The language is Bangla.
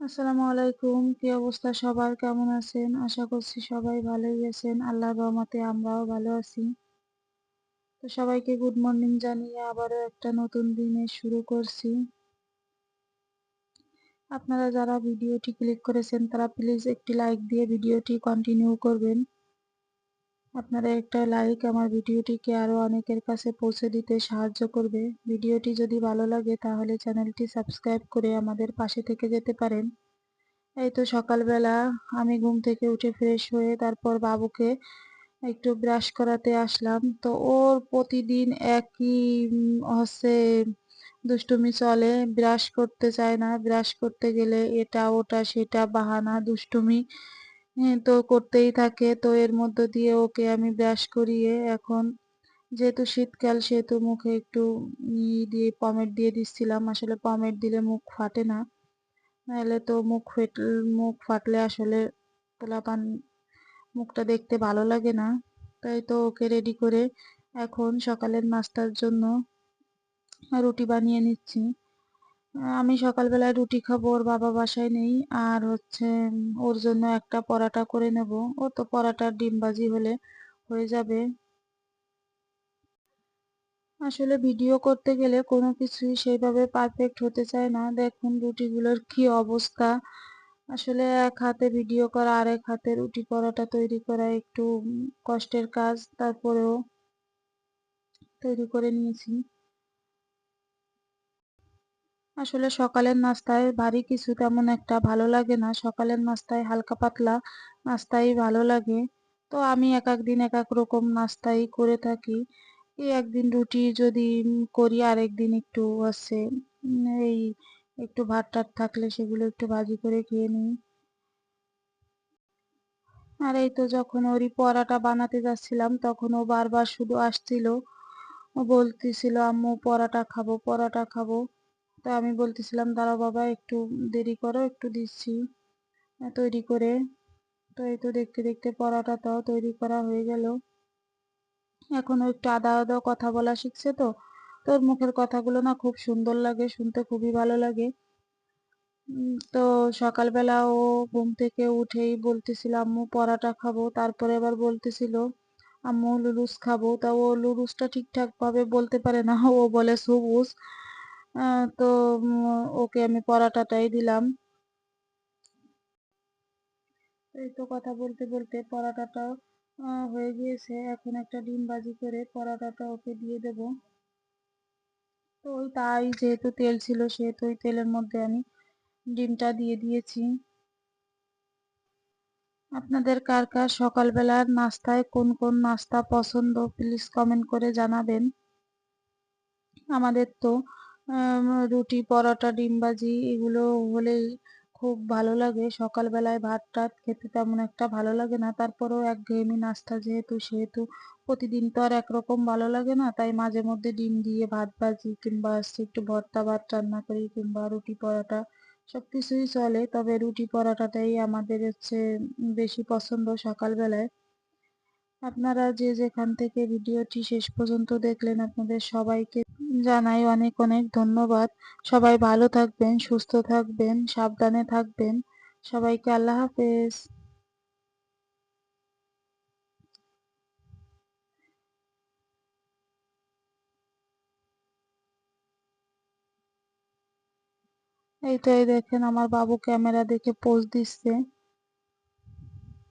আসসালামু আলাইকুম। কি অবস্থা সবার? কেমন আছেন? আশা করছি সবাই ভালোই আছেন। আল্লাহর রহমতে আমরাও ভালো আছি। তো সবাইকে গুড মর্নিং জানিয়ে আবারও একটা নতুন দিনে শুরু করছি। আপনারা যারা ভিডিওটি ক্লিক করেছেন, তারা প্লিজ একটি লাইক দিয়ে ভিডিওটি কন্টিনিউ করবেন। আপনারা একটা লাইক আমার ভিডিওটিকে আরও অনেকের কাছে পৌঁছে দিতে সাহায্য করবে। ভিডিওটি যদি ভালো লাগে তাহলে চ্যানেলটি সাবস্ক্রাইব করে আমাদের পাশে থেকে যেতে পারেন। এই তো সকালবেলা আমি ঘুম থেকে উঠে ফ্রেশ হয়ে তারপর বাবুকে একটু ব্রাশ করাতে আসলাম। তো ওর প্রতিদিন একই হচ্ছে দুষ্টুমি চলে। ব্রাশ করতে চায় না। ব্রাশ করতে গেলে এটা, ওটা, সেটা, বাহানা, দুষ্টুমি তো করতেই থাকে। তো এর মধ্য দিয়ে ওকে আমি ব্রাশ করিয়ে এখন যেহেতু শীতকাল, সেহেতু মুখে একটু দিয়ে পমেট দিয়ে দিচ্ছিলাম। আসলে পমেট দিলে মুখ ফাটে না। নাহলে তো মুখ ফেট, মুখ ফাটলে আসলে পোলাপান মুখটা দেখতে ভালো লাগে না। তাই তো ওকে রেডি করে এখন সকালের নাস্তার জন্য রুটি বানিয়ে নিচ্ছি। আমি সকালবেলায় রুটি খাব, ওর বাবা বাসায় নেই। আর হচ্ছে ওর জন্য একটা পরাটা করে নেব। ও তো পরাটার ডিমবাজি হলে হয়ে যাবে। আসলে ভিডিও করতে গেলে কোনো কিছুই সেইভাবে পারফেক্ট হতে চায় না। দেখুন রুটিগুলোর কি অবস্থা। আসলে এক হাতে ভিডিও করা আর এক হাতে রুটি পরাটা তৈরি করা একটু কষ্টের কাজ। তারপরেও তৈরি করে নিয়েছি। আসলে সকালের নাস্তায় ভারী কিছু তেমন একটা ভালো লাগে না। সকালের নাস্তায় হালকা পাতলা নাস্তাই ভালো লাগে। তো আমি এক এক দিন এক এক রকম নাস্তাই করে থাকি। এই একদিন রুটি যদি করি আর একদিন একটু হচ্ছে এই একটু ভাত টাত থাকলে সেগুলো একটু ভাজি করে খেয়ে নিই। আর এই তো যখন ওরই পরাটা বানাতে যাচ্ছিলাম, তখন ও বারবার শুধু আসছিল। ও বলতেছিল, আম্মু, পরাটা খাব পরাটা খাব। তো আমি বলতেছিলাম, দাঁড়াও বাবা, একটু দেরি করো, একটু দিচ্ছি তৈরি করে। তো এই তো দেখতে দেখতে পরাটাটাও তৈরি করা হয়ে গেল। এখনও একটু আদা আদা কথা বলা শিখছে তো তোর মুখের কথাগুলো না খুব সুন্দর লাগে, শুনতে খুবই ভালো লাগে। তো সকালবেলা ও ঘুম থেকে উঠেই বলতেছিল, আম্মু, পরাটা খাব। তারপরে আবার বলতেছিল, আম্মু, লুলুস খাব। তা ও লুলুসটা ঠিকঠাক ভাবে বলতে পারে না। ও বলে, সবুজ। তো ওকে আমি পরাটাটাই দিলাম। এই তো কথা বলতে বলতে পরাটাটাও হয়ে গিয়েছে। এখন একটা ডিম বাজি করে পরাটাটা ওকে দিয়ে দেব। তো ওই তাই যেহেতু তেল ছিল, সেহেতু ওই তেলের মধ্যে আমি ডিমটা দিয়ে দিয়েছি। আপনাদের কার কার সকালবেলার নাস্তায় কোন কোন নাস্তা পছন্দ প্লিজ কমেন্ট করে জানাবেন। আমাদের তো রুটি, পরোটা ডিমবাজি এগুলো হলেই খুব ভালো লাগে। সকালবেলায় ভাত টাত খেতে তেমন একটা ভালো লাগে না। তারপরেও একঘেয়েমি নাস্তা যেহেতু, সেহেতু প্রতিদিন তো আর একরকম ভালো লাগে না। তাই মাঝে মধ্যে ডিম দিয়ে ভাত ভাজি কিংবা একটু ভর্তা ভাত রান্না করি কিংবা রুটি, পরোটা সব কিছুই চলে। তবে রুটি, পরোটাটাই আমাদের হচ্ছে বেশি পছন্দ সকালবেলায়। আপনারা যে যেখান থেকে ভিডিওটি শেষ পর্যন্ত দেখলেন, আপনাদের সবাইকে জানাই অনেক অনেক ধন্যবাদ। সবাই ভালো থাকবেন, সুস্থ থাকবেন, সাবধানে থাকবেন। সবাইকে আল্লাহ হাফেজ। এই তো এই দেখেন আমার বাবু ক্যামেরা দেখে পোজ দিচ্ছে।